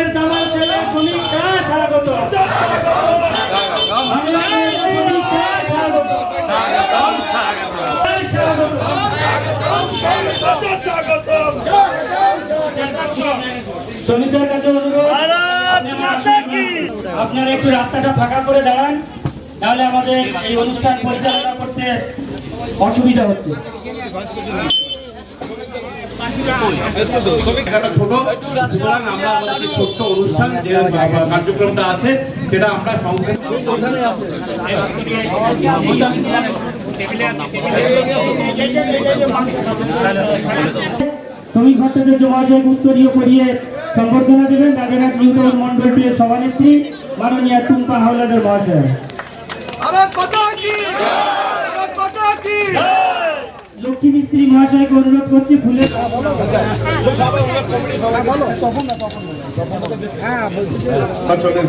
ছেলে স্বাগত কাছে অনুরোধ আপনারা একটু রাস্তাটা ফাঁকা করে দাঁড়ান নাহলে আমাদের এই অনুষ্ঠান পরিচালনা করতে অসুবিধা হচ্ছে। কার্যক্রমটা আছে সেটা আমরা শ্রমিক ভট্টাচার্য মহাশয় উত্তরীয় করিয়ে সম্বর্ধনা দেবেন রাজাঘাট নিউটন মন্ডলটির সভানেত্রী মাননীয় টুম্পা হাওলাদার মহাশয়। মিস্ত্রি মহাশয়কে অনুরোধ করছি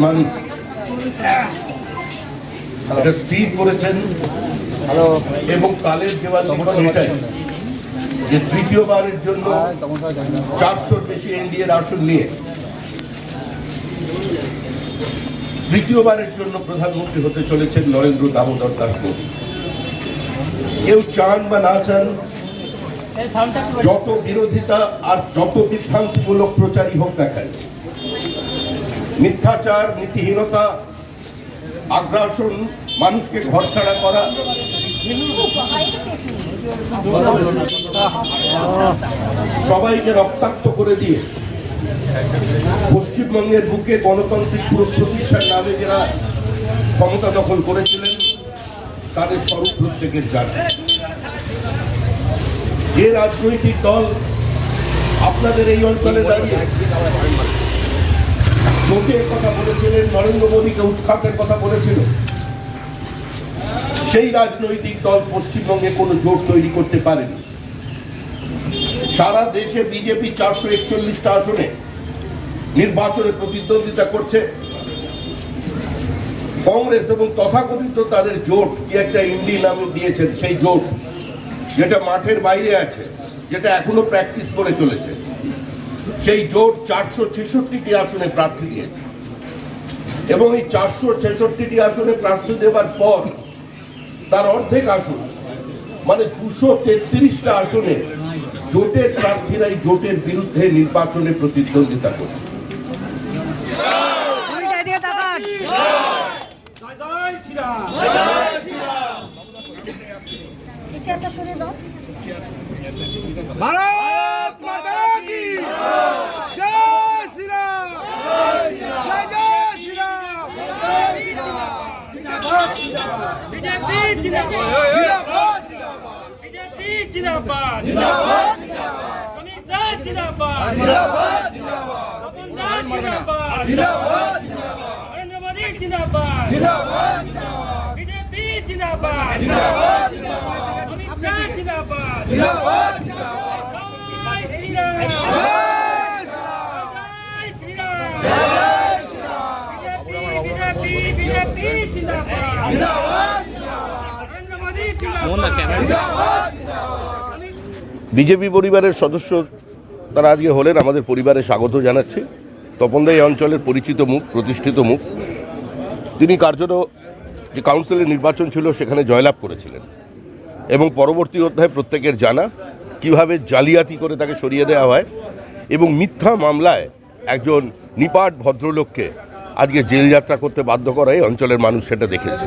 মানুষ এটা স্থির করেছেন। এবং কালের লিখন এটাই যে তৃতীয়বারের জন্য চারশোর বেশি এনডিএর আসন নিয়ে তৃতীয়বারের জন্য প্রধানমন্ত্রী হতে চলেছেন নরেন্দ্র দামোদর দাস মোদী কেউ চান বা না চান যত বিরোধিতা আর যত বিভ্রান্তিমূলক প্রচারই হোক মিথ্যাচার, নীতিহীনতা, আগ্রাসন, মানুষকে ঘর ছাড়া করা, সবাইকে রক্তাক্ত করে দিয়ে পশ্চিমবঙ্গের বুকে গণতান্ত্রিক পুরো প্রতিষ্ঠার নামে যারা ক্ষমতা দখল করেছিলেন, তাদের স্বরূপ প্রত্যেকের জানা। যে রাজনৈতিক দল আপনাদের এই অঞ্চলে দাঁড়িয়ে জোটের কথা বলেছিলেন, নরেন্দ্র মোদীকে উৎখাতের কথা বলেছিল, সেই রাজনৈতিক দল পশ্চিমবঙ্গে কোনো জোট তৈরি করতে পারেনি। সারা দেশে বিজেপি চারশো একচল্লিশটা আসনে নির্বাচনে প্রতিদ্বন্দ্বিতা করছে। কংগ্রেস এবং তথাকথিত তাদের জোট, কি একটা ইন্ডি নামে দিয়েছেন সেই জোট। যেটা মাঠের বাইরে আছে যেটা এখনও প্র্যাকটিস করে চলেছে। সেই জোট চারশো ছেষট্টিটি আসনে প্রার্থী দিয়েছে। এবং এই চারশো ছেষট্টিটি আসনে প্রার্থী দেওয়ার পর তার অর্ধেক আসন মানে দুশো তেত্রিশটা আসনে জোটের প্রার্থীরাই জোটের বিরুদ্ধে নির্বাচনে প্রতিদ্বন্দ্বিতা করে Yeah! চেয়ারটা সরিয়ে দাও। ভারত মাতা কি? জয় শ্রীরাম। জয় জয় শ্রীরাম। জিন্দাবাদ জিন্দাবাদ। জিন্দাবাদ জিন্দাবাদ। জিন্দাবাদ জিন্দাবাদ। জিন্দাবাদ জিন্দাবাদ। জিন্দাবাদ জিন্দাবাদ। জিন্দাবাদ। জিন্দাবাদ জিন্দাবাদ। বিজেপি পরিবারের সদস্য তারা আজকে হলেন, আমাদের পরিবারে স্বাগত জানাচ্ছি। তপনদা এই অঞ্চলের পরিচিত মুখ, প্রতিষ্ঠিত মুখ। তিনি কার্যত যে কাউন্সিলের নির্বাচন ছিল, সেখানে জয়লাভ করেছিলেন। এবং পরবর্তী অধ্যায় প্রত্যেকের জানা কীভাবে জালিয়াতি করে তাকে সরিয়ে দেওয়া হয় এবং মিথ্যা মামলায় একজন নিপাট ভদ্রলোককে আজকে জেল যাত্রা করতে বাধ্য করা এই অঞ্চলের মানুষ সেটা দেখেছে।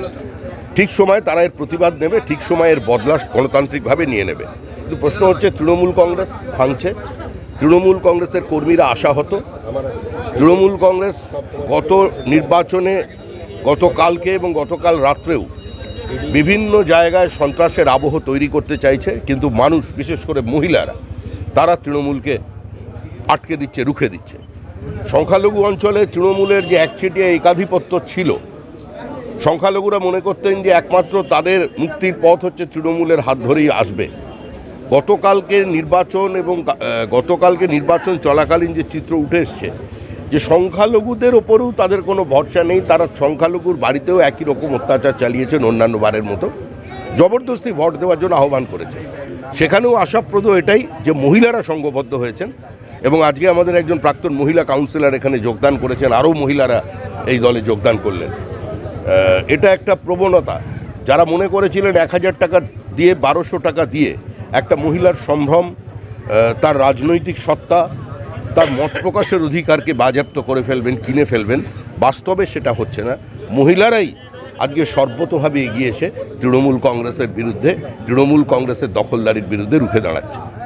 ঠিক সময় তারা এর প্রতিবাদ নেবে, ঠিক সময় এর বদলা গণতান্ত্রিকভাবে নিয়ে নেবে। কিন্তু প্রশ্ন হচ্ছে, তৃণমূল কংগ্রেস ভাঙছে? তৃণমূল কংগ্রেসের কর্মীরা আশাহত? তৃণমূল কংগ্রেস গত নির্বাচনে গতকালকে এবং গতকাল রাত্রেও বিভিন্ন জায়গায় সন্ত্রাসের আবহ তৈরি করতে চাইছে, কিন্তু মানুষ, বিশেষ করে মহিলারা, তারা তৃণমূলকে আটকে দিচ্ছে, রুখে দিচ্ছে। সংখ্যালঘু অঞ্চলে তৃণমূলের যে একচেটিয়া একাধিপত্য ছিল, সংখ্যালঘুরা মনে করতেন যে একমাত্র তাদের মুক্তির পথ হচ্ছে তৃণমূলের হাত ধরেই আসবে। গতকালকে নির্বাচন এবং গতকালকে নির্বাচন চলাকালীন যে চিত্র উঠে এসছে যে সংখ্যালঘুদের ওপরেও তাদের কোনো ভরসা নেই, তারা সংখ্যালঘুর বাড়িতেও একই রকম অত্যাচার চালিয়েছেন অন্যান্য বারের মতো। জবরদস্তি ভোট দেওয়ার জন্য আহ্বান করেছে সেখানেও আশাপ্রদ এটাই যে মহিলারা সংঘবদ্ধ হয়েছেন এবং আজকে আমাদের একজন প্রাক্তন মহিলা কাউন্সিলর এখানে যোগদান করেছেন, আরও মহিলারা এই দলে যোগদান করলেন। এটা একটা প্রবণতা। যারা মনে করেছিলেন এক হাজার টাকা দিয়ে, বারোশো টাকা দিয়ে একটা মহিলার সম্ভ্রম তার রাজনৈতিক সত্তা তার মত প্রকাশের অধিকারকে বাজেয়াপ্ত করে ফেলবেন, কিনে ফেলবেন, বাস্তবে সেটা হচ্ছে না। মহিলারাই আজকে সর্বতভাবে এগিয়ে এসে তৃণমূল কংগ্রেসের বিরুদ্ধে, তৃণমূল কংগ্রেসের দখলদারির বিরুদ্ধে রুখে দাঁড়াচ্ছে।